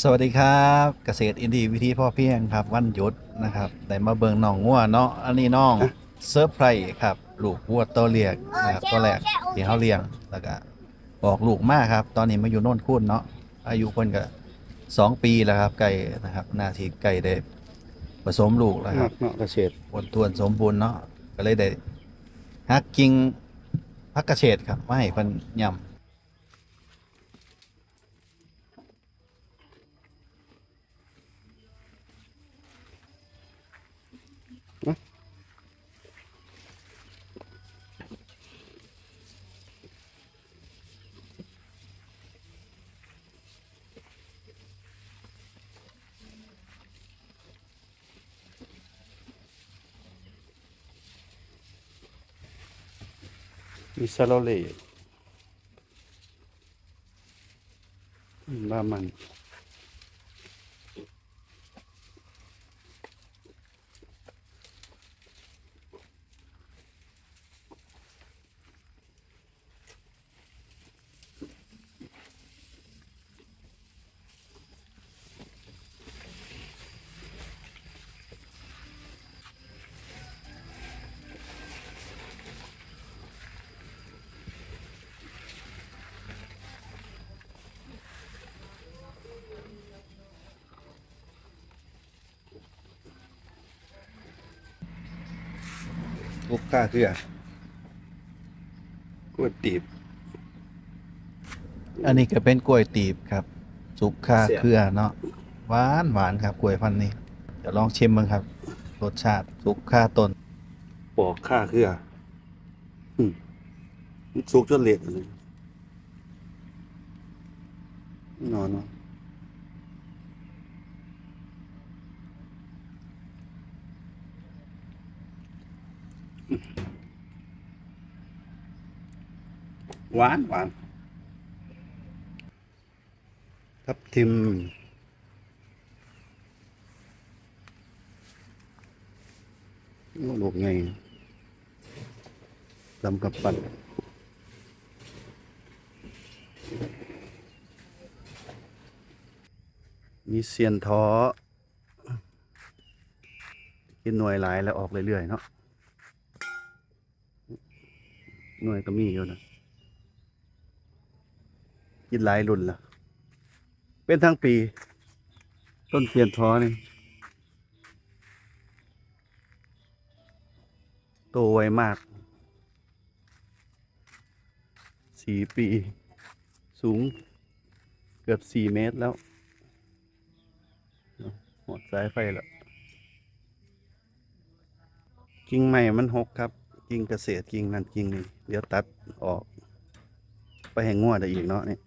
สวัสดีครับเกษตรอินดีวิธีพ่อเพียงครับ วันหยุดนะครับได้มาเบิ่งน้องงัวเนาะอันนี้น้องเซอร์ไพรส์ครับลูกวัวตัวเลียกนะครับตัวแรกที่เขาเลี้ยงแล้วก็ออกลูกมากครับ ตอนนี้มาอยู่โน่นคุ้นเนาะอายุคนก็สองปีแล้วครับไก่นะครับหน้าที่ไก่ได้ผสมลูกแล้วคมัรับกเนาะเกษตรอ้วนทวนสมบูรณ์เนาะก็เลยได้ฮักกิ่งพักกระเฉดครับมาให้เพิ่นยำ มีซาโลเล่บ้ามัน ลูกค้าคือกล้วยตีบ อันนี้ก็เป็นกล้วยตีบครับสุกคาเสียบเครือเนาะหวานหวานครับกล้วยพันธุ์นี้เดี๋ยวลองชิมมั้งครับ รสชาติสุกคาต้นปอกข้าเครืออืมมันสุกจนเละเลยนอนเนาะ หวานหวานทับทิมลูกไงลำกับปั่นมีเซียนท้อ กินหน่วยหลายแล้วออกเรื่อยๆเนาะ หน่วยก็มีอยู่นะกินหลายรุ่นละเป็นทั้งปี ต้นเซียนท้อนี่โตไวมากสี่ปี สูงเกือบสี่เมตรแล้วหมดสายไฟแล้วกิ่งใหม่มันหกครับ กิ่งเกษตรกิ่งนั่นกิ่งนี่เดี๋ยวตัดออก ไปแห่งงัวได้อีกเนาะนี่